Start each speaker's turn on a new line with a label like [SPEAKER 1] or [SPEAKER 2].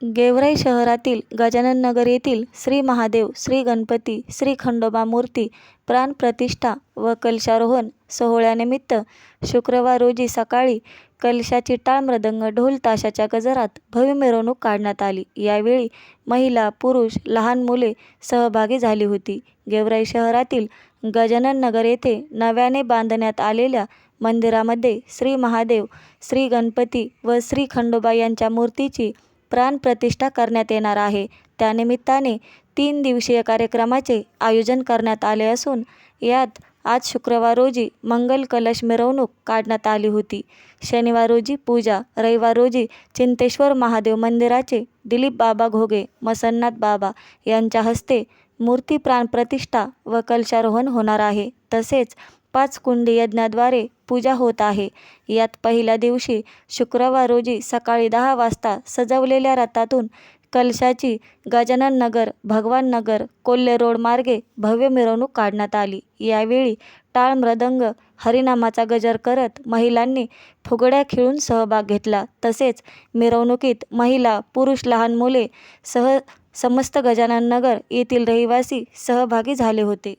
[SPEAKER 1] गेवराई शहरातील गजानन नगर येथील श्री महादेव श्री गणपती श्री खंडोबा मूर्ती प्राणप्रतिष्ठा व कलशारोहण सोहळ्यानिमित्त शुक्रवार रोजी सकाळी कलशाची टाळ मृदंग ढोल ताशाच्या गजरात भव्य मिरवणूक काढण्यात आली. यावेळी महिला पुरुष लहान मुले सहभागी झाली होती. गेवराई शहरातील गजानन नगर येथे नव्याने बांधण्यात आलेल्या मंदिरामध्ये श्री महादेव श्री गणपती व श्री खंडोबा यांच्या मूर्तीची प्राणप्रतिष्ठा करण्यात येणार आहे. त्यानिमित्ताने तीन दिवसीय कार्यक्रमाचे आयोजन करण्यात आले असून यात आज शुक्रवार रोजी मंगल कलश मिरवणूक काढण्यात आली होती. शनिवार रोजी पूजा रविवार रोजी चिंतेश्वर महादेव मंदिराचे दिलीप बाबा घोगे मसन्नाथ बाबा यांच्या हस्ते मूर्ती प्राणप्रतिष्ठा व कलशारोहण होणार आहे. तसेच पाच कुंड यज्ञाद्वारे पूजा होत आहे. यात पहिल्या दिवशी शुक्रवार रोजी सकाळी दहा वाजता सजवलेल्या रथातून कलशाची गजानन नगर भगवान नगर कोल्हे रोड मार्गे भव्य मिरवणूक काढण्यात आली. यावेळी टाळ मृदंग हरिनामाचा गजर करत महिलांनी फुगड्या खेळून सहभाग घेतला. तसेच मिरवणुकीत महिला पुरुष लहान मुले सह समस्त गजानन नगर येथील रहिवासी सहभागी झाले होते.